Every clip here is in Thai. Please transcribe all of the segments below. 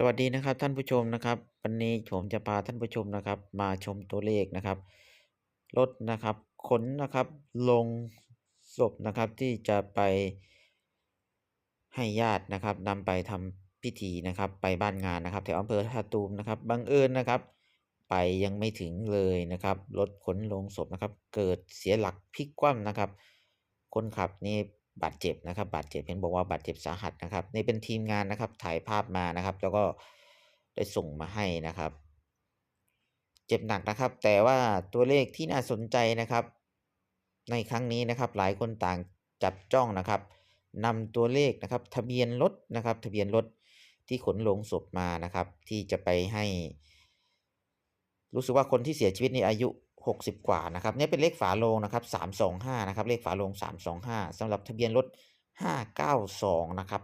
สวัสดีนะครับท่านผู้ชมนะครับ วันนี้ผมจะพาท่านผู้ชมนะครับ มาชมตัวเลขนะครับรถนะครับขนนะครับลงศพนะครับที่จะไปให้ญาตินะครับนำไปทำพิธีนะครับไปบ้านงานนะครับแถวอำเภอท่าตูมนะครับบังเอิญนะครับ ไปยังไม่ถึงเลยนะครับรถขนลงศพนะครับ เกิดเสียหลักพลิกคว่ำนะครับ คนขับนี่ บาดเจ็บนะครับบาดเจ็บเห็นบอกว่าบาดเจ็บสาหัสนะครับนี่เป็นทีมงานนะครับถ่ายภาพมานะครับ แล้วก็ได้ส่งมาให้นะครับ เจ็บหนักนะครับ แต่ว่าตัวเลขที่น่าสนใจนะครับ ในครั้งนี้นะครับ หลายคนต่างจับจ้องนะครับนำตัวเลขนะครับ ทะเบียนรถนะครับ ทะเบียนรถที่ขนลงศพมานะครับ ที่จะไปให้ รู้สึกว่าคนที่เสียชีวิตในอายุ 60 กว่านะครับนี่เป็นเลขฝาโลงนะครับ325นะครับเลขฝาโลง325สำหรับทะเบียนรถ 592นะครับ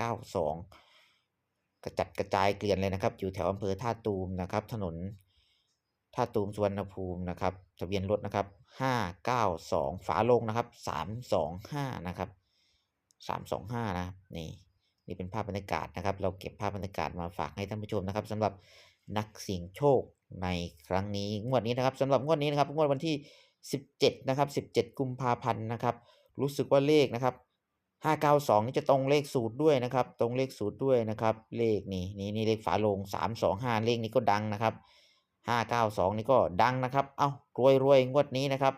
592 กระจัดกระจายเกลื่อนเลยนะครับ อยู่แถวอำเภอท่าตูมนะครับ ถนนท่าตูมสุวรรณภูมินะครับ ทะเบียนรถนะครับ 592 ฝาโลงนะครับ 325นะครับ325นะนี่ นี่เป็นภาพบรรยากาศนะครับ เราเก็บภาพบรรยากาศมาฝากให้ท่านผู้ชมนะครับสำหรับนักเสี่ยงโชคในครั้งนี้งวดนี้นะครับสำหรับงวดนี้นะครับงวดวันที่ 17นะครับ17 กุมภาพันธ์นะครับ รู้สึกว่าเลขนะครับ592 นี่จะตรงเลขสูตรด้วยนะครับ ตรงเลขสูตรด้วยนะครับ เลขนี่นี่นี่เลขฝาโลง 325 เลขนี้ก็ดังนะครับ 592 นี่ก็ดังนะครับ เอ้ารวยรวยงวดนี้นะครับ